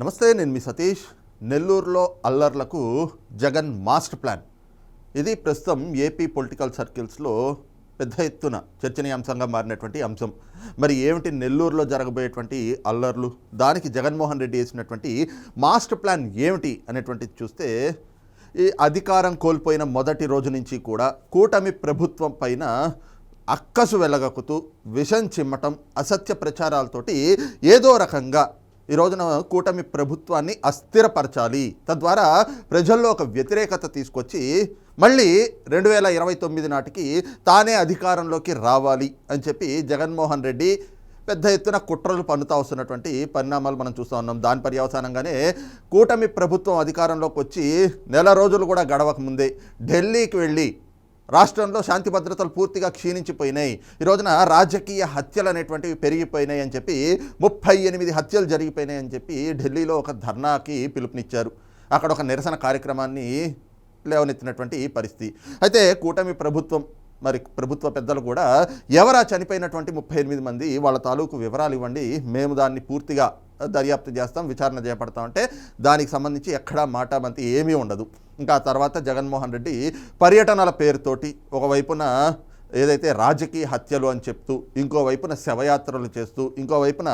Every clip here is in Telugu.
నమస్తే నేను మీ సతీష్. నెల్లూరులో అల్లర్లకు జగన్ మాస్టర్ ప్లాన్. ఇది ప్రస్తుతం ఏపీ పొలిటికల్ సర్కిల్స్లో పెద్ద ఎత్తున చర్చనీయాంశంగా మారినటువంటి అంశం. మరి ఏమిటి నెల్లూరులో జరగబోయేటువంటి అల్లర్లు? దానికి జగన్మోహన్ రెడ్డి వేసినటువంటి మాస్టర్ ప్లాన్ ఏమిటి అనేటువంటిది చూస్తే ఈ అధికారం కోల్పోయిన మొదటి రోజు నుంచి కూడా కూటమి ప్రభుత్వం పైన అక్కసు వెలగకుతూ విషం చిమ్మటం అసత్య ప్రచారాలతోటి ఏదో రకంగా ఈ రోజున కూటమి ప్రభుత్వాన్ని అస్థిరపరచాలి. తద్వారా ప్రజల్లో ఒక వ్యతిరేకత తీసుకొచ్చి మళ్ళీ రెండు వేల ఇరవై తొమ్మిది నాటికి తానే అధికారంలోకి రావాలి అని చెప్పి జగన్మోహన్ రెడ్డి పెద్ద ఎత్తున కుట్రలు పన్నుతా వస్తున్నటువంటి పరిణామాలు మనం చూస్తూ ఉన్నాం. దాని పర్యవసానంగానే కూటమి ప్రభుత్వం అధికారంలోకి వచ్చి నెల రోజులు కూడా గడవక ముందే ఢిల్లీకి వెళ్ళి రాష్ట్రంలో శాంతి భద్రతలు పూర్తిగా క్షీణించిపోయినాయి. ఈ రోజున రాజకీయ హత్యలు అనేటువంటివి పెరిగిపోయినాయి అని చెప్పి ముప్పై ఎనిమిది హత్యలు జరిగిపోయినాయి అని చెప్పి ఢిల్లీలో ఒక ధర్నాకి పిలుపునిచ్చారు. అక్కడ ఒక నిరసన కార్యక్రమాన్ని లేవనెత్తినటువంటి పరిస్థితి. అయితే కూటమి ప్రభుత్వం మరి ప్రభుత్వ పెద్దలు కూడా ఎవరా చనిపోయినటువంటి ముప్పై ఎనిమిది మంది వాళ్ళ తాలూకు వివరాలు ఇవ్వండి. మేము దాన్ని పూర్తిగా దర్యాప్తు చేస్తాం విచారణ చేపడతాం అంటే దానికి సంబంధించి ఎక్కడా మాట మంతి ఏమీ ఉండదు. ఇంకా తర్వాత జగన్మోహన్ రెడ్డి పర్యటనల పేరుతోటి ఒకవైపున ఏదైతే రాజకీయ హత్యలు అని చెప్తూ ఇంకోవైపున శవయాత్రలు చేస్తూ ఇంకోవైపున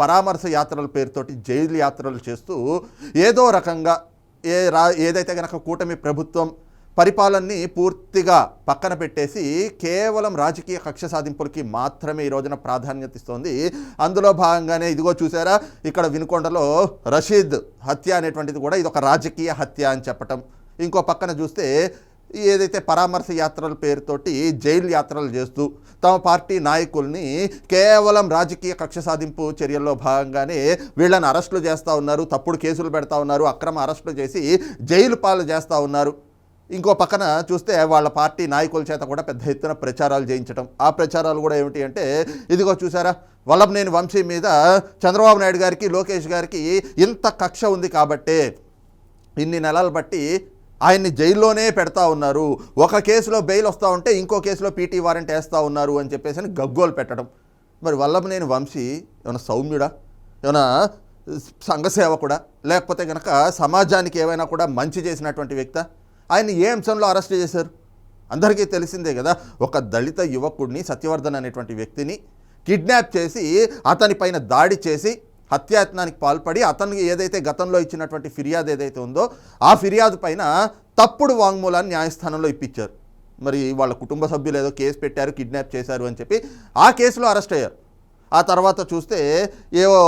పరామర్శ యాత్రల పేరుతోటి జైలు యాత్రలు చేస్తూ ఏదో రకంగా ఏ రా ఏదైతే కనుక కూటమి ప్రభుత్వం పరిపాలనని పూర్తిగా పక్కన పెట్టేసి కేవలం రాజకీయ కక్ష సాధింపులకి మాత్రమే ఈ రోజున ప్రాధాన్యత ఇస్తోంది. అందులో భాగంగానే ఇదిగో చూసారా ఇక్కడ వినుకొండలో రషీద్ హత్య అనేటువంటిది కూడా ఇది ఒక రాజకీయ హత్య అని చెప్పటం. ఇంకో పక్కన చూస్తే ఏదైతే పరామర్శ యాత్రల పేరుతోటి జైలు యాత్రలు చేస్తూ తమ పార్టీ నాయకుల్ని కేవలం రాజకీయ కక్ష సాధింపు చర్యల్లో భాగంగానే వీళ్ళని అరెస్టులు చేస్తూ ఉన్నారు తప్పుడు కేసులు పెడతా ఉన్నారు అక్రమ అరెస్టులు చేసి జైలు పాలు చేస్తూ ఉన్నారు. ఇంకో పక్కన చూస్తే వాళ్ళ పార్టీ నాయకుల చేత కూడా పెద్ద ఎత్తున ప్రచారాలు చేయించడం ఆ ప్రచారాలు కూడా ఏమిటి అంటే ఇదిగో చూసారా వల్లభనేని వంశీ మీద చంద్రబాబు నాయుడు గారికి లోకేష్ గారికి ఇంత కక్ష ఉంది కాబట్టే ఇన్ని నెలలు బట్టి ఆయన్ని జైల్లోనే పెడతా ఉన్నారు. ఒక కేసులో బెయిల్ వస్తూ ఉంటే ఇంకో కేసులో పీటీ వారెంట్ వేస్తూ ఉన్నారు అని చెప్పేసి అని గగ్గోలు పెట్టడం. మరి వల్లభనేని వంశీ ఏమైనా సౌమ్యుడా? ఏమైనా సంఘసేవకుడా? లేకపోతే కనుక సమాజానికి ఏమైనా కూడా మంచి చేసినటువంటి వ్యక్త? ఆయన ఏ అంశంలో అరెస్ట్ చేశారు? అందరికీ తెలిసిందే కదా ఒక దళిత యువకుడిని సత్యవర్ధన్ అనేటువంటి వ్యక్తిని కిడ్నాప్ చేసి అతని పైన దాడి చేసి హత్యాయత్నానికి పాల్పడి అతనికి ఏదైతే గతంలో ఇచ్చినటువంటి ఫిర్యాదు ఏదైతే ఉందో ఆ ఫిర్యాదు పైన తప్పుడు వాంగ్మూలాన్ని న్యాయస్థానంలో ఇప్పించారు. మరి వాళ్ళ కుటుంబ సభ్యులు ఏదో కేసు పెట్టారు కిడ్నాప్ చేశారు అని చెప్పి ఆ కేసులో అరెస్ట్ అయ్యారు. ఆ తర్వాత చూస్తే ఏవో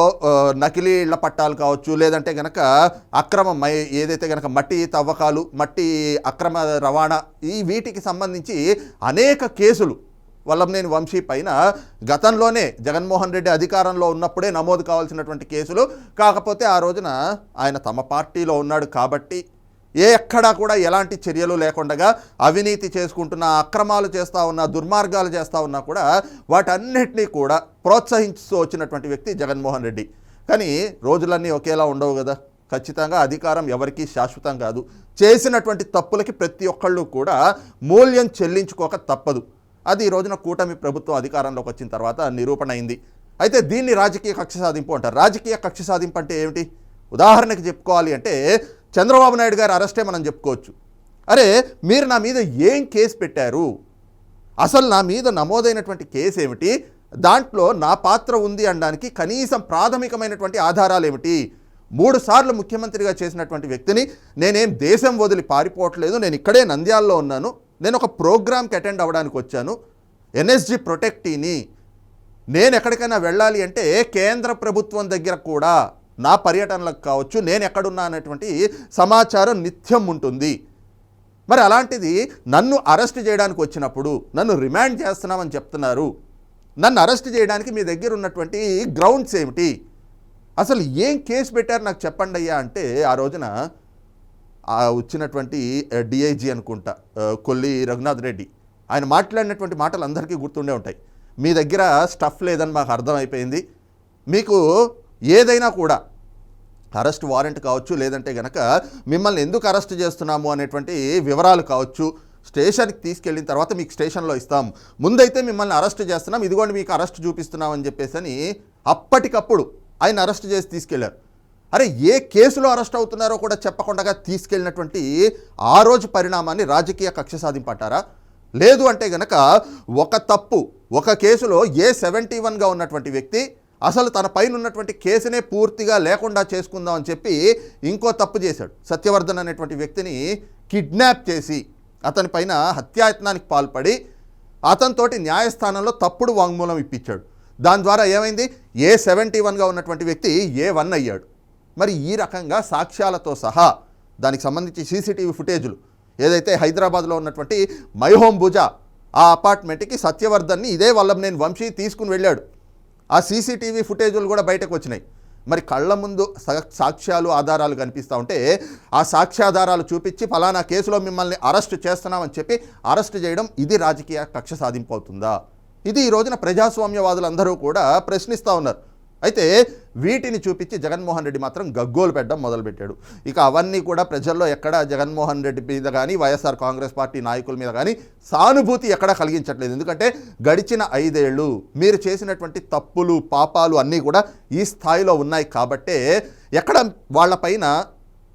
నకిలీ ఇళ్ళ పట్టాలు కావచ్చు లేదంటే గనక అక్రమ ఏదైతే గనక మట్టి తవ్వకాలు మట్టి అక్రమ రవాణా ఈ వీటికి సంబంధించి అనేక కేసులు. వల్లభనేని వంశీ పైన గతంలోనే జగన్మోహన్ రెడ్డి అధికారంలో ఉన్నప్పుడే నమోదు కావాల్సినటువంటి కేసులు. కాకపోతే ఆ రోజున ఆయన తమ పార్టీలో ఉన్నాడు కాబట్టి ఏ ఎక్కడా కూడా ఎలాంటి చర్యలు లేకుండా అవినీతి చేసుకుంటున్న అక్రమాలు చేస్తూ ఉన్నా దుర్మార్గాలు చేస్తూ ఉన్నా కూడా వాటన్నిటినీ కూడా ప్రోత్సహిస్తూ వచ్చినటువంటి వ్యక్తి జగన్మోహన్ రెడ్డి. కానీ రోజులన్నీ ఒకేలా ఉండవు కదా. ఖచ్చితంగా అధికారం ఎవరికీ శాశ్వతం కాదు. చేసినటువంటి తప్పులకి ప్రతి ఒక్కళ్ళు కూడా మూల్యం చెల్లించుకోక తప్పదు. అది ఈ రోజున కూటమి ప్రభుత్వం అధికారంలోకి వచ్చిన తర్వాత నిరూపణ అయింది. అయితే దీన్ని రాజకీయ కక్ష సాధింపు అంటారు. రాజకీయ కక్ష సాధింపు అంటే ఏమిటి? ఉదాహరణకి చెప్పుకోవాలి అంటే చంద్రబాబు నాయుడు గారి అరెస్టే మనం చెప్పుకోవచ్చు. అరే మీరు నా మీద ఏం కేసు పెట్టారు? అసలు నా మీద నమోదైనటువంటి కేసు ఏమిటి? దాంట్లో నా పాత్ర ఉంది అనడానికి కనీసం ప్రాథమికమైనటువంటి ఆధారాలు ఏమిటి? మూడు సార్లు ముఖ్యమంత్రిగా చేసినటువంటి వ్యక్తిని నేనేం దేశం వదిలి పారిపోవట్లేదు నేను ఇక్కడే నంద్యాలలో ఉన్నాను నేను ఒక ప్రోగ్రామ్కి అటెండ్ అవ్వడానికి వచ్చాను. ఎన్ఎస్జి ప్రొటెక్టీని నేను ఎక్కడికైనా వెళ్ళాలి అంటే కేంద్ర ప్రభుత్వం దగ్గర కూడా నా పర్యటనలకు కావచ్చు నేను ఎక్కడున్నా అనేటువంటి సమాచారం నిత్యం ఉంటుంది. మరి అలాంటిది నన్ను అరెస్ట్ చేయడానికి వచ్చినప్పుడు నన్ను రిమాండ్ చేస్తున్నామని చెప్తున్నారు. నన్ను అరెస్ట్ చేయడానికి మీ దగ్గర ఉన్నటువంటి గ్రౌండ్స్ ఏమిటి? అసలు ఏం కేసు పెట్టారు నాకు చెప్పండి అయ్యా అంటే ఆ రోజున వచ్చినటువంటి డిఐజీ అనుకుంటా కొల్లి రఘునాథ్ రెడ్డి. ఆయన మాట్లాడినటువంటి మాటలు అందరికీ గుర్తుండే ఉంటాయి. మీ దగ్గర స్టఫ్ లేదని మాకు అర్థమైపోయింది. మీకు ఏదైనా కూడా అరెస్ట్ వారెంట్ కావచ్చు లేదంటే గనక మిమ్మల్ని ఎందుకు అరెస్ట్ చేస్తున్నాము అనేటువంటి వివరాలు కావచ్చు. స్టేషన్కి తీసుకెళ్ళిన తర్వాత మీకు స్టేషన్లో ఇస్తాం. ముందైతే మిమ్మల్ని అరెస్ట్ చేస్తున్నాం. ఇదిగోండి మీకు అరెస్ట్ చూపిస్తున్నాం అని చెప్పేసి అని అప్పటికప్పుడు ఆయన అరెస్ట్ చేసి తీసుకెళ్ళారు. అరే ఏ కేసులో అరెస్ట్ అవుతున్నారో కూడా చెప్పకుండా తీసుకెళ్ళినటువంటి ఆ రోజు పరిణామాన్ని రాజకీయ కక్ష సాధింపంటారా లేదు అంటే గనక ఒక తప్పు ఒక కేసులో ఏ సెవెంటీ వన్గా ఉన్నటువంటి వ్యక్తి అసలు తన పైన ఉన్నటువంటి కేసునే పూర్తిగా లేకుండా చేసుకుందాం అని చెప్పి ఇంకో తప్పు చేశాడు. సత్యవర్ధన్ అనేటువంటి వ్యక్తిని కిడ్నాప్ చేసి అతని పైన హత్యాయత్నానికి పాల్పడి అతనితోటి న్యాయస్థానంలో తప్పుడు వాంగ్మూలం ఇప్పించాడు. దాని ద్వారా ఏమైంది? ఏ సెవెంటీ వన్గా ఉన్నటువంటి వ్యక్తి ఏ వన్ అయ్యాడు. మరి ఈ రకంగా సాక్ష్యాలతో సహా దానికి సంబంధించి సీసీటీవీ ఫుటేజులు ఏదైతే హైదరాబాద్లో ఉన్నటువంటి మైహోమ్ భుజా ఆ అపార్ట్మెంట్కి సత్యవర్ధన్ని ఇదే వల్లభనేని వంశీ తీసుకుని వెళ్ళాడు. ఆ సీసీటీవీ ఫుటేజులు కూడా బయటకు వచ్చినాయి. మరి కళ్ళ ముందు సాక్ష్యాలు ఆధారాలు కనిపిస్తూ ఉంటే ఆ సాక్ష్యాధారాలు చూపించి ఫలానా కేసులో మిమ్మల్ని అరెస్ట్ చేస్తున్నామని చెప్పి అరెస్ట్ చేయడం ఇది రాజకీయ కక్ష సాధింపు అవుతుందా? ఇది ఈ రోజున ప్రజాస్వామ్యవాదులందరూ కూడా ప్రశ్నిస్తూ ఉన్నారు. అయితే వీటిని చూపించి జగన్మోహన్ రెడ్డి మాత్రం గగ్గోలు పెట్టడం మొదలుపెట్టాడు. ఇక అవన్నీ కూడా ప్రజల్లో ఎక్కడ జగన్మోహన్ రెడ్డి మీద కానీ వైఎస్ఆర్ కాంగ్రెస్ పార్టీ నాయకుల మీద కానీ సానుభూతి ఎక్కడ కలిగించట్లేదు. ఎందుకంటే గడిచిన ఐదేళ్ళు మీరు చేసినటువంటి తప్పులు పాపాలు అన్నీ కూడా ఈ స్థాయిలో ఉన్నాయి కాబట్టే ఎక్కడ వాళ్ళపైన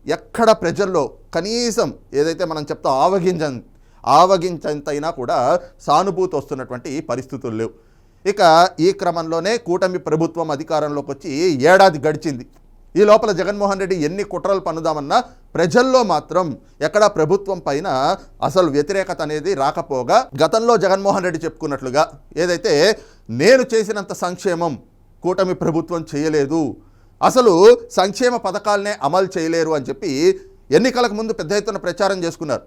ఎక్కడ ప్రజల్లో కనీసం ఏదైతే మనం చెప్తాం ఆవగించ ఆవగించంతైనా కూడా సానుభూతి వస్తున్నటువంటి పరిస్థితులు లేవు. ఇక ఈ క్రమంలోనే కూటమి ప్రభుత్వం అధికారంలోకి వచ్చి ఏడాది గడిచింది. ఈ లోపల జగన్మోహన్ రెడ్డి ఎన్ని కుట్రలు పన్నుదామన్నా ప్రజల్లో మాత్రం ఎక్కడ ప్రభుత్వం పైన అసలు వ్యతిరేకత అనేది రాకపోగా గతంలో జగన్మోహన్ రెడ్డి చెప్పుకున్నట్లుగా ఏదైతే నేను చేసినంత సంక్షేమం కూటమి ప్రభుత్వం చేయలేదు అసలు సంక్షేమ పథకాలనే అమలు చేయలేరు అని చెప్పి ఎన్నికలకు ముందు పెద్ద ఎత్తున ప్రచారం చేసుకున్నారు.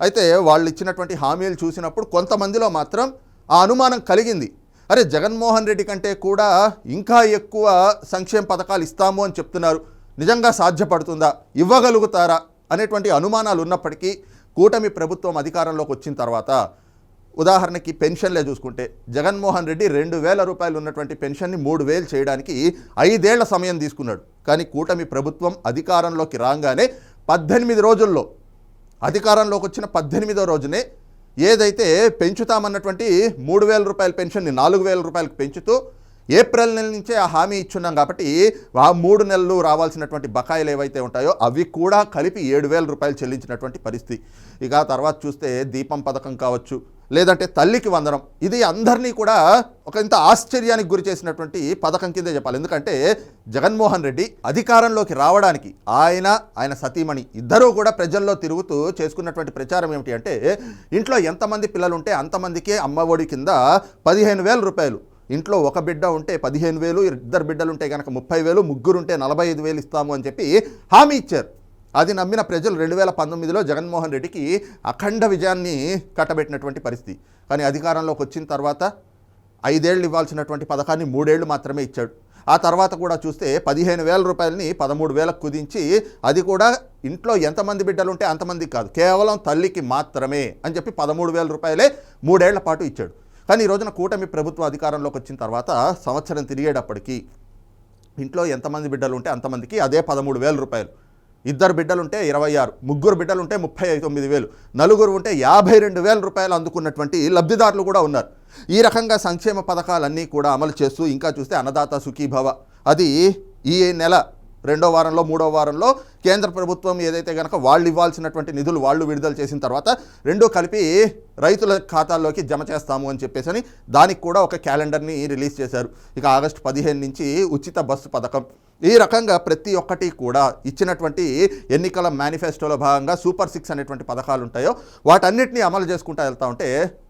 అయితే వాళ్ళు ఇచ్చినటువంటి హామీలు చూసినప్పుడు కొంతమందిలో మాత్రం ఆ అనుమానం కలిగింది. అరే జగన్మోహన్ రెడ్డి కంటే కూడా ఇంకా ఎక్కువ సంక్షేమ పథకాలు ఇస్తాము అని చెప్తున్నారు. నిజంగా సాధ్యపడుతుందా? ఇవ్వగలుగుతారా? అనేటువంటి అనుమానాలు ఉన్నప్పటికీ కూటమి ప్రభుత్వం అధికారంలోకి వచ్చిన తర్వాత ఉదాహరణకి పెన్షన్లే చూసుకుంటే జగన్మోహన్ రెడ్డి రెండు వేల రూపాయలు ఉన్నటువంటి పెన్షన్ని మూడు వేలు చేయడానికి ఐదేళ్ళ సమయం తీసుకున్నాడు. కానీ కూటమి ప్రభుత్వం అధికారంలోకి రాగానే పద్దెనిమిది రోజుల్లో అధికారంలోకి వచ్చిన పద్దెనిమిదో రోజునే ఏదైతే పెంచుతామన్నటువంటి మూడు వేల రూపాయల పెన్షన్ని నాలుగు వేల రూపాయలకు పెంచుతూ ఏప్రిల్ నెల నుంచే ఆ హామీ ఇచ్చున్నాం కాబట్టి ఆ మూడు నెలలు రావాల్సినటువంటి బకాయిలు ఏవైతే ఉంటాయో అవి కూడా కలిపి ఏడు వేల రూపాయలు చెల్లించినటువంటి పరిస్థితి. ఇక తర్వాత చూస్తే దీపం పథకం కావచ్చు లేదంటే తల్లికి వందనం. ఇది అందరినీ కూడా ఒక ఇంత ఆశ్చర్యానికి గురి చేసినటువంటి పథకం కిందే చెప్పాలి. ఎందుకంటే జగన్మోహన్ రెడ్డి అధికారంలోకి రావడానికి ఆయన ఆయన సతీమణి ఇద్దరూ కూడా ప్రజల్లో తిరుగుతూ చేసుకున్నటువంటి ప్రచారం ఏమిటి అంటే ఇంట్లో ఎంతమంది పిల్లలు ఉంటే అంతమందికే అమ్మఒడి కింద పదిహేను వేల రూపాయలు. ఇంట్లో ఒక బిడ్డ ఉంటే పదిహేను వేలు ఇద్దరు బిడ్డలు ఉంటే కనుక ముప్పై వేలు ముగ్గురు ఉంటే నలభై ఐదు వేలు ఇస్తాము అని చెప్పి హామీ ఇచ్చారు. అది నమ్మిన ప్రజలు రెండు వేల పంతొమ్మిదిలో జగన్మోహన్ రెడ్డికి అఖండ విజయాన్ని కట్టబెట్టినటువంటి పరిస్థితి. కానీ అధికారంలోకి వచ్చిన తర్వాత ఐదేళ్ళు ఇవ్వాల్సినటువంటి పథకాన్ని మూడేళ్ళు మాత్రమే ఇచ్చాడు. ఆ తర్వాత కూడా చూస్తే పదిహేను వేల రూపాయలని పదమూడు వేలకు కుదించి అది కూడా ఇంట్లో ఎంతమంది బిడ్డలు ఉంటే అంతమందికి కాదు కేవలం తల్లికి మాత్రమే అని చెప్పి పదమూడు వేల రూపాయలే మూడేళ్ళ పాటు ఇచ్చాడు. కానీ ఈ రోజున కూటమి ప్రభుత్వ అధికారంలోకి వచ్చిన తర్వాత సంవత్సరం తిరిగేటప్పటికీ ఇంట్లో ఎంతమంది బిడ్డలు ఉంటే అంతమందికి అదే పదమూడు వేల రూపాయలు. ఇద్దరు బిడ్డలుంటే ఇరవై ఆరు ముగ్గురు బిడ్డలుంటే ముప్పై తొమ్మిది వేలు నలుగురు ఉంటే యాభై రెండు వేల రూపాయలు అందుకున్నటువంటి లబ్ధిదారులు కూడా ఉన్నారు. ఈ రకంగా సంక్షేమ పథకాలన్నీ కూడా అమలు చేస్తూ ఇంకా చూస్తే అన్నదాత సుఖీభవ. అది ఈ నెల రెండో వారంలో మూడో వారంలో కేంద్ర ప్రభుత్వం ఏదైతే కనుక వాళ్ళు ఇవ్వాల్సినటువంటి నిధులు వాళ్ళు విడుదల చేసిన తర్వాత రెండూ కలిపి రైతుల ఖాతాల్లోకి జమ చేస్తాము అని చెప్పేసి అని దానికి కూడా ఒక క్యాలెండర్ని రిలీజ్ చేశారు. ఇక ఆగస్టు పదిహేను నుంచి ఉచిత బస్సు పథకం ఈ రకంగా ప్రతి ఒక్కటి కూడా ఇచ్చినటువంటి ఎన్నికల మేనిఫెస్టోలో భాగంగా సూపర్ సిక్స్ అనేటువంటి పథకాలు ఉంటాయో వాటన్నిటినీ అమలు చేసుకుంటూ వెళ్తా ఉంటే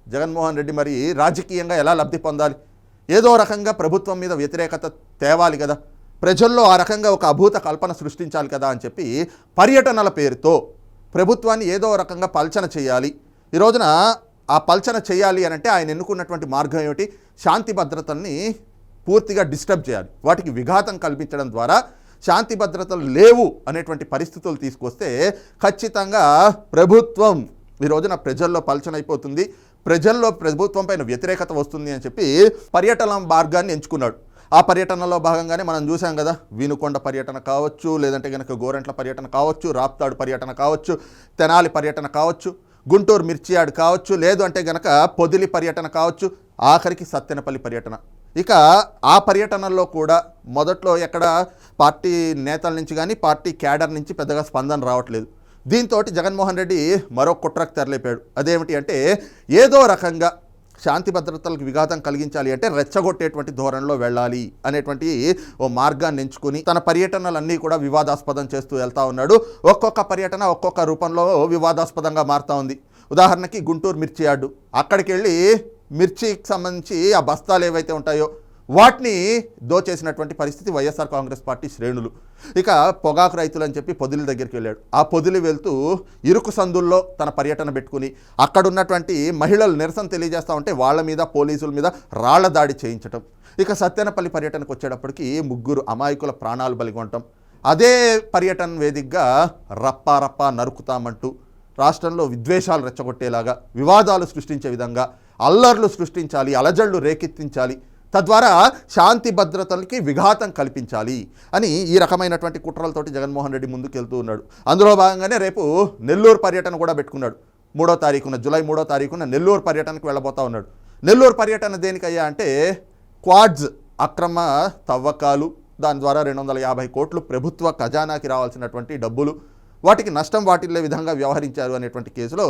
జగన్మోహన్ రెడ్డి మరి రాజకీయంగా ఎలా లబ్ధి పొందాలి? ఏదో రకంగా ప్రభుత్వం మీద వ్యతిరేకత తేవాలి కదా. ప్రజల్లో ఆ రకంగా ఒక అభూత కల్పన సృష్టించాలి కదా అని చెప్పి పర్యటనల పేరుతో ప్రభుత్వాన్ని ఏదో రకంగా పల్చన చేయాలి. ఈ రోజున ఆ పల్చన చేయాలి అని అంటే ఆయన ఎన్నుకున్నటువంటి మార్గం ఏమిటి? శాంతి భద్రతల్ని పూర్తిగా డిస్టర్బ్ చేయాలి. వాటికి విఘాతం కల్పించడం ద్వారా శాంతి భద్రతలు లేవు అనేటువంటి పరిస్థితులు తీసుకొస్తే ఖచ్చితంగా ప్రభుత్వం ఈ రోజున ప్రజల్లో పలచనైపోతుంది ప్రజల్లో ప్రభుత్వం పైన వ్యతిరేకత వస్తుంది అని చెప్పి పర్యటన మార్గాన్ని ఎంచుకున్నాడు. ఆ పర్యటనలో భాగంగానే మనం చూసాం కదా వీనుకొండ పర్యటన కావచ్చు లేదంటే కనుక గోరంట్ల పర్యటన కావచ్చు రాప్తాడు పర్యటన కావచ్చు తెనాలి పర్యటన కావచ్చు గుంటూరు మిర్చియాడు కావచ్చు లేదు అంటే గనక పొదిలి పర్యటన కావచ్చు ఆఖరికి సత్తెనపల్లి పర్యటన. ఇక ఆ పర్యటనలో కూడా మొదట్లో ఎక్కడ పార్టీ నేతల నుంచి కానీ పార్టీ క్యాడర్ నుంచి పెద్దగా స్పందన రావట్లేదు. దీంతో జగన్మోహన్ రెడ్డి మరో కుట్రకు తెరలేపాడు. అదేమిటి అంటే ఏదో రకంగా శాంతి భద్రతలకు విఘాతం కలిగించాలి అంటే రెచ్చగొట్టేటువంటి ధోరణిలో వెళ్ళాలి అనేటువంటి ఓ మార్గాన్ని ఎంచుకుని తన పర్యటనలన్నీ కూడా వివాదాస్పదం చేస్తూ వెళ్తూ ఉన్నాడు. ఒక్కొక్క పర్యటన ఒక్కొక్క రూపంలో వివాదాస్పదంగా మారుతూ ఉంది. ఉదాహరణకి గుంటూరు మిర్చి యార్డు అక్కడికి వెళ్ళి మిర్చికి సంబంధించి ఆ బస్తాలు ఏవైతే ఉంటాయో వాటిని దోచేసినటువంటి పరిస్థితి వైఎస్ఆర్ కాంగ్రెస్ పార్టీ శ్రేణులు. ఇక పొగాకు రైతులు అని చెప్పి పొదిలి దగ్గరికి వెళ్ళాడు. ఆ పొదిలి వెళ్తూ ఇరుకు సందుల్లో తన పర్యటన పెట్టుకుని అక్కడ ఉన్నటువంటి మహిళలు నిరసన తెలియజేస్తూ ఉంటే వాళ్ళ మీద పోలీసుల మీద రాళ్ళ దాడి చేయించటం. ఇక సత్యనపల్లి పర్యటనకు వచ్చేటప్పటికి ముగ్గురు అమాయకుల ప్రాణాలు బలిగొనటం. అదే పర్యటన వేదికగా రప్పా రప్పా నరుకుతామంటూ రాష్ట్రంలో విద్వేషాలు రెచ్చగొట్టేలాగా వివాదాలు సృష్టించే విధంగా అల్లర్లు సృష్టించాలి అలజళ్ళు రేకెత్తించాలి తద్వారా శాంతి భద్రతలకి విఘాతం కల్పించాలి అని ఈ రకమైనటువంటి కుట్రలతోటి జగన్మోహన్ రెడ్డి ముందుకెళ్తూ ఉన్నాడు. అందులో భాగంగానే రేపు నెల్లూరు పర్యటన కూడా పెట్టుకున్నాడు. మూడో తారీఖున జూలై మూడో తారీఖున నెల్లూరు పర్యటనకు వెళ్ళబోతా ఉన్నాడు. నెల్లూరు పర్యటన దేనికయ్యా అంటే క్వాడ్స్ అక్రమ తవ్వకాలు దాని ద్వారా రెండు వందల యాభై కోట్లు ప్రభుత్వ ఖజానాకి రావాల్సినటువంటి డబ్బులు వాటికి నష్టం వాటిల్లే విధంగా వ్యవహరించారు అనేటువంటి కేసులో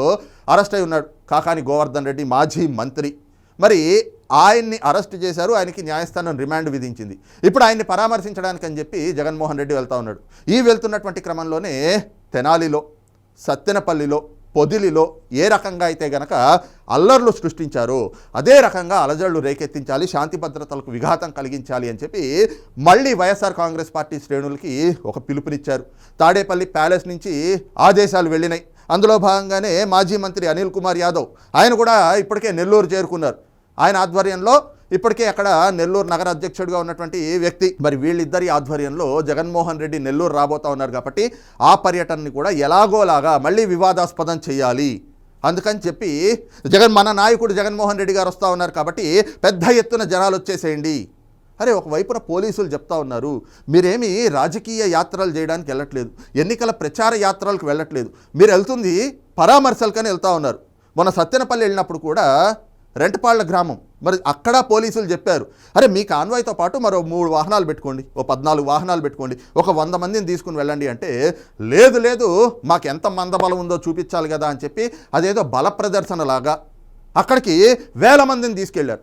అరెస్ట్ అయి ఉన్నాడు కాకాని గోవర్ధన్ రెడ్డి మాజీ మంత్రి. మరి ఆయన్ని అరెస్ట్ చేశారు ఆయనకి న్యాయస్థానం రిమాండ్ విధించింది. ఇప్పుడు ఆయన్ని పరామర్శించడానికి అని చెప్పి జగన్మోహన్ రెడ్డి వెళ్తా ఉన్నాడు. ఈ వెళ్తున్నటువంటి క్రమంలోనే తెనాలిలో సత్తెనపల్లిలో పొదిలిలో ఏ రకంగా అయితే గనక అల్లర్లు సృష్టించారో అదే రకంగా అలజడులు రేకెత్తించాలి శాంతి భద్రతలకు విఘాతం కలిగించాలి అని చెప్పి మళ్ళీ వైఎస్ఆర్ కాంగ్రెస్ పార్టీ శ్రేణులకి ఒక పిలుపునిచ్చారు. తాడేపల్లి ప్యాలెస్ నుంచి ఆదేశాలు వెళ్ళినాయి. అందులో భాగంగానే మాజీ మంత్రి అనిల్ కుమార్ యాదవ్ ఆయన కూడా ఇప్పటికే నెల్లూరు చేరుకున్నారు. ఆయన ఆధ్వర్యంలో ఇప్పటికే అక్కడ నెల్లూరు నగర అధ్యక్షుడిగా ఉన్నటువంటి వ్యక్తి మరి వీళ్ళిద్దరి ఆధ్వర్యంలో జగన్మోహన్ రెడ్డి నెల్లూరు రాబోతా ఉన్నారు కాబట్టి ఆ పర్యటనని కూడా ఎలాగోలాగా మళ్ళీ వివాదాస్పదం చేయాలి. అందుకని చెప్పి జగన్ మన నాయకుడు జగన్మోహన్ రెడ్డి గారు వస్తూ ఉన్నారు కాబట్టి పెద్ద ఎత్తున జనాలు వచ్చేసేయండి. అరే ఒకవైపున పోలీసులు చెప్తా ఉన్నారు మీరేమి రాజకీయ యాత్రలు చేయడానికి వెళ్ళట్లేదు ఎన్నికల ప్రచార యాత్రలకు వెళ్ళట్లేదు మీరు వెళ్తుంది పరామర్శలకని వెళ్తా ఉన్నారు. మొన్న సత్యనపల్లి వెళ్ళినప్పుడు కూడా రెంటపాళ్ళ గ్రామం. మరి అక్కడ పోలీసులు చెప్పారు. అరే మీ కాన్వాయ్తో పాటు మరో మూడు వాహనాలు పెట్టుకోండి. ఓ పద్నాలుగు వాహనాలు పెట్టుకోండి. ఒక వంద మందిని తీసుకుని వెళ్ళండి అంటే లేదు లేదు మాకు ఎంత మందబలం ఉందో చూపించాలి కదా అని చెప్పి అదేదో బల ప్రదర్శనలాగా అక్కడికి వేల మందిని తీసుకెళ్ళారు.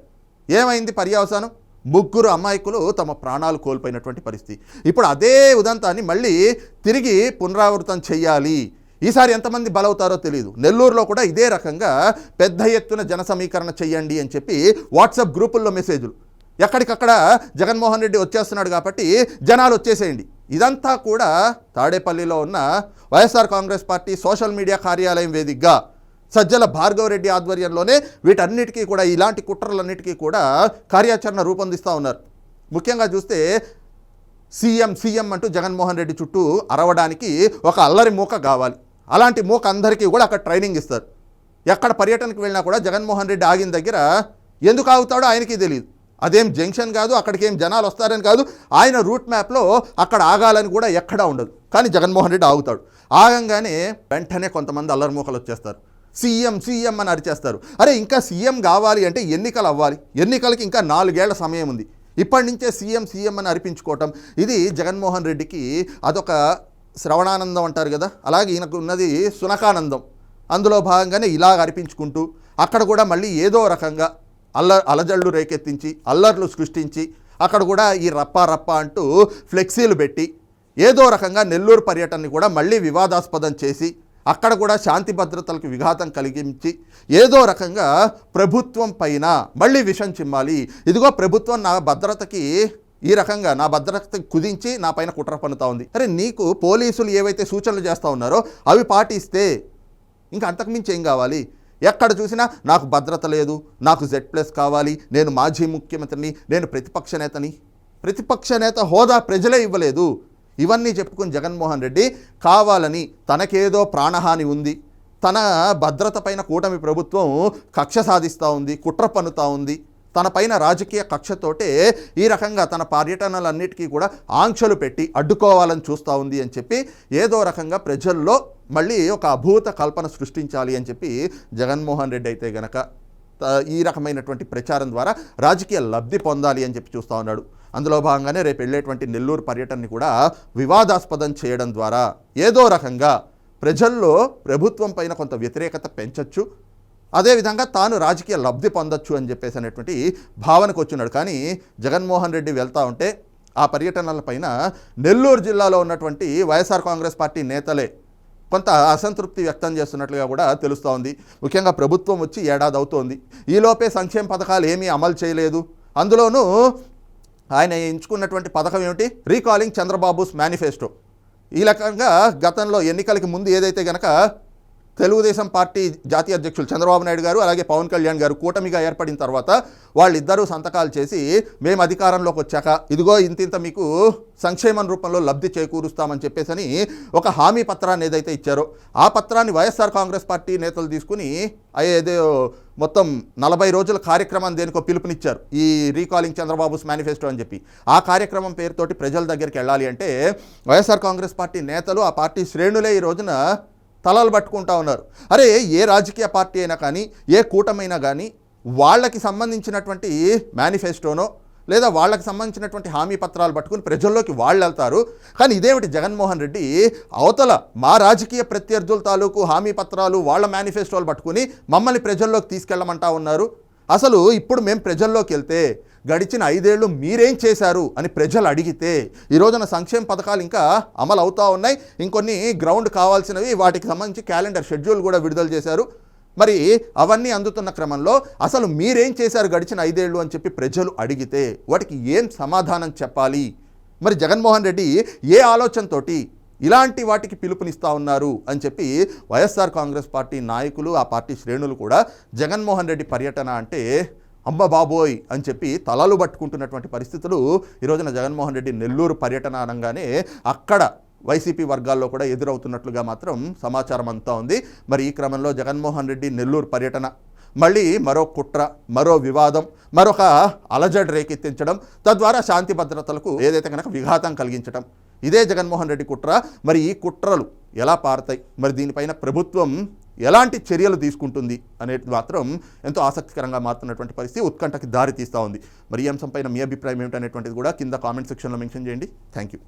ఏమైంది పర్యవసానం? ముగ్గురు అమాయకులు తమ ప్రాణాలు కోల్పోయినటువంటి పరిస్థితి. ఇప్పుడు అదే ఉదంతాన్ని మళ్ళీ తిరిగి పునరావృతం చెయ్యాలి. ఈసారి ఎంతమంది బలవుతారో తెలియదు నెల్లూరులో కూడా ఇదే రకంగా పెద్ద ఎత్తున జన సమీకరణ చెయ్యండి అని చెప్పి వాట్సాప్ గ్రూపుల్లో మెసేజ్లు. ఎక్కడికక్కడ జగన్మోహన్ రెడ్డి వచ్చేస్తున్నాడు కాబట్టి జనాలు వచ్చేసేయండి. ఇదంతా కూడా తాడేపల్లిలో ఉన్న YSR Congress party social media కార్యాలయం వేదికగా సజ్జల భార్గవరెడ్డి ఆధ్వర్యంలోనే వీటన్నిటికీ కూడా ఇలాంటి కుట్రలన్నిటికీ కూడా కార్యాచరణ రూపొందిస్తూ ఉన్నారు. ముఖ్యంగా చూస్తే సీఎం సీఎం అంటూ జగన్మోహన్ రెడ్డి చుట్టూ అరవడానికి ఒక అల్లరి మూక కావాలి. అలాంటి మూక అందరికీ కూడా అక్కడ ట్రైనింగ్ ఇస్తారు. ఎక్కడ పర్యటనకు వెళ్ళినా కూడా జగన్మోహన్ రెడ్డి ఆగిన దగ్గర ఎందుకు ఆగుతాడో ఆయనకి తెలియదు అదేం జంక్షన్ కాదు అక్కడికి ఏం జనాలు వస్తారని కాదు ఆయన రూట్ మ్యాప్లో అక్కడ ఆగాలని కూడా ఎక్కడా ఉండదు. కానీ జగన్మోహన్ రెడ్డి ఆగుతాడు. ఆగంగానే వెంటనే కొంతమంది అల్లరిమూకలు వచ్చేస్తారు. సీఎం సీఎం అని అరిచేస్తారు. అరే ఇంకా సీఎం కావాలి అంటే ఎన్నికలు అవ్వాలి. ఎన్నికలకి ఇంకా నాలుగేళ్ళ సమయం ఉంది. ఇప్పటి నుంచే సీఎం సీఎం అని అరిపించుకోవటం. ఇది జగన్మోహన్ రెడ్డికి అదొక శ్రవణానందం అంటారు కదా అలాగే ఈయనకు ఉన్నది సునకానందం. అందులో భాగంగానే ఇలా అర్పించుకుంటూ అక్కడ కూడా మళ్ళీ ఏదో రకంగా అల్ల అలజళ్ళు రేకెత్తించి అల్లర్లు సృష్టించి అక్కడ కూడా ఈ రప్పా రప్పా అంటూ ఫ్లెక్సీలు పెట్టి ఏదో రకంగా నెల్లూరు పర్యటనని కూడా మళ్ళీ వివాదాస్పదం చేసి అక్కడ కూడా శాంతి భద్రతలకు విఘాతం కలిగించి ఏదో రకంగా ప్రభుత్వం పైన మళ్ళీ విషం చిమ్మాలి. ఇదిగో ప్రభుత్వం నా భద్రతకి ఈ రకంగా నా భద్రత కుదించి నా పైన కుట్ర పన్నుతా ఉంది. అరే నీకు పోలీసులు ఏవైతే సూచనలు చేస్తూ ఉన్నారో అవి పాటిస్తే ఇంకా అంతకుమించి ఏం కావాలి? ఎక్కడ చూసినా నాకు భద్రత లేదు నాకు జెడ్ ప్లస్ కావాలి నేను మాజీ ముఖ్యమంత్రిని నేను ప్రతిపక్ష నేతని. ప్రతిపక్ష నేత హోదా ప్రజలే ఇవ్వలేదు. ఇవన్నీ చెప్పుకుని జగన్మోహన్ రెడ్డి కావాలని తనకేదో ప్రాణహాని ఉంది. తన భద్రత పైన కూటమి ప్రభుత్వం కక్ష సాధిస్తూ ఉంది కుట్ర పన్నుతూ ఉంది. తన పైన రాజకీయ కక్షతోటే ఈ రకంగా తన పర్యటనలన్నిటికీ కూడా ఆంక్షలు పెట్టి అడ్డుకోవాలని చూస్తూ ఉంది అని చెప్పి ఏదో రకంగా ప్రజల్లో మళ్ళీ ఒక అభూత కల్పన సృష్టించాలి అని చెప్పి జగన్మోహన్ రెడ్డి అయితే గనక ఈ రకమైనటువంటి ప్రచారం ద్వారా రాజకీయ లబ్ధి పొందాలి అని చెప్పి చూస్తూ ఉన్నాడు. అందులో భాగంగానే రేపు వెళ్ళేటువంటి నెల్లూరు పర్యటనని కూడా వివాదాస్పదం చేయడం ద్వారా ఏదో రకంగా ప్రజల్లో ప్రభుత్వం పైన కొంత వ్యతిరేకత పెంచొచ్చు అదేవిధంగా తాను రాజకీయ లబ్ధి పొందొచ్చు అని చెప్పేసి అనేటువంటి భావనకు వచ్చినాడు కానీ జగన్మోహన్ రెడ్డి వెళ్తూ ఉంటే ఆ పర్యటనల పైన నెల్లూరు జిల్లాలో ఉన్నటువంటి వైఎస్ఆర్ కాంగ్రెస్ పార్టీ నేతలే కొంత అసంతృప్తి వ్యక్తం చేస్తున్నట్లుగా కూడా తెలుస్తూ ఉంది. ముఖ్యంగా ప్రభుత్వం వచ్చి ఏడాది అవుతోంది. ఈలోపే సంక్షేమ పథకాలు ఏమీ అమలు చేయలేదు. అందులోనూ ఆయన ఎంచుకున్నటువంటి పథకం ఏమిటి? Recalling Chandrababu's manifesto. ఈ రకంగా గతంలో ఎన్నికలకి ముందు ఏదైతే గనక తెలుగుదేశం పార్టీ జాతీయ అధ్యక్షులు చంద్రబాబు నాయుడు గారు అలాగే పవన్ కళ్యాణ్ గారు కూటమిగా ఏర్పడిన తర్వాత వాళ్ళిద్దరూ సంతకాలు చేసి మేము అధికారంలోకి వచ్చాక ఇదిగో ఇంతింత మీకు సంక్షేమం రూపంలో లబ్ధి చేకూరుస్తామని చెప్పేసి ఒక హామీ పత్రాన్ని ఏదైతే ఇచ్చారో ఆ పత్రాన్ని వైఎస్ఆర్ కాంగ్రెస్ పార్టీ నేతలు తీసుకుని ఏదో మొత్తం నలభై రోజుల కార్యక్రమం దేనికో పిలుపునిచ్చారు ఈ రీకాలింగ్ చంద్రబాబుస్ మేనిఫెస్టో అని చెప్పి. ఆ కార్యక్రమం పేరుతోటి ప్రజల దగ్గరికి వెళ్ళాలి అంటే వైఎస్ఆర్ కాంగ్రెస్ పార్టీ నేతలు ఆ పార్టీ శ్రేణులే ఈ రోజున తలలు పట్టుకుంటా ఉన్నారు. అరే ఏ రాజకీయ పార్టీ అయినా కానీ ఏ కూటమైనా కానీ వాళ్ళకి సంబంధించినటువంటి మేనిఫెస్టోనో లేదా వాళ్ళకి సంబంధించినటువంటి హామీ పత్రాలు పట్టుకుని ప్రజల్లోకి వాళ్ళు వెళ్తారు. కానీ ఇదేమిటి జగన్మోహన్ రెడ్డి? అవతల మా రాజకీయ ప్రత్యర్థుల తాలూకు హామీ పత్రాలు వాళ్ళ మేనిఫెస్టోలు పట్టుకుని మమ్మల్ని ప్రజల్లోకి తీసుకెళ్ళమంటా ఉన్నారు. అసలు ఇప్పుడు మేము ప్రజల్లోకి వెళ్తే గడిచిన ఐదేళ్ళు మీరేం చేశారు అని ప్రజలు అడిగితే ఈ రోజున సంక్షేమ పథకాలు ఇంకా అమలు అవుతూ ఉన్నాయి. ఇంకొన్ని గ్రౌండ్ కావాల్సినవి వాటికి సంబంధించి క్యాలెండర్ షెడ్యూల్ కూడా విడుదల చేశారు. మరి అవన్నీ అందుతున్న క్రమంలో అసలు మీరేం చేశారు గడిచిన ఐదేళ్ళు అని చెప్పి ప్రజలు అడిగితే వాటికి ఏం సమాధానం చెప్పాలి? మరి జగన్మోహన్ రెడ్డి ఏ ఆలోచనతోటి ఇలాంటి వాటికి పిలుపునిస్తూ ఉన్నారు అని చెప్పి వైఎస్ఆర్ కాంగ్రెస్ పార్టీ నాయకులు ఆ పార్టీ శ్రేణులు కూడా జగన్మోహన్ రెడ్డి పర్యటన అంటే అమ్మ బాబోయ్ అని చెప్పి తలలు పట్టుకుంటున్నటువంటి పరిస్థితులు ఈ రోజున జగన్మోహన్ రెడ్డి నెల్లూరు పర్యటన అనగానే అక్కడ వైసీపీ వర్గాల్లో కూడా ఎదురవుతున్నట్లుగా మాత్రం సమాచారం అంతా ఉంది. మరి ఈ క్రమంలో జగన్మోహన్ రెడ్డి నెల్లూరు పర్యటన మళ్ళీ మరో కుట్ర మరో వివాదం మరొక అలజడి రేకెత్తించడం తద్వారా శాంతి భద్రతలకు ఏదైతే కనుక విఘాతం కలిగించడం ఇదే జగన్మోహన్ రెడ్డి కుట్ర. మరి ఈ కుట్రలు ఎలా పారతాయి? మరి దీనిపైన ప్రభుత్వం ఎలాంటి చర్యలు తీసుకుంటుంది అనేది మాత్రం ఎంతో ఆసక్తికరంగా మారుతున్నటువంటి పరిస్థితి ఉత్కంఠకి దారి తీస్తూ ఉంది. మరి ఈ అంశంపైన మీ అభిప్రాయం ఏమిటనేటువంటిది కూడా కింద కామెంట్ సెక్షన్లో మెన్షన్ చేయండి. Thank you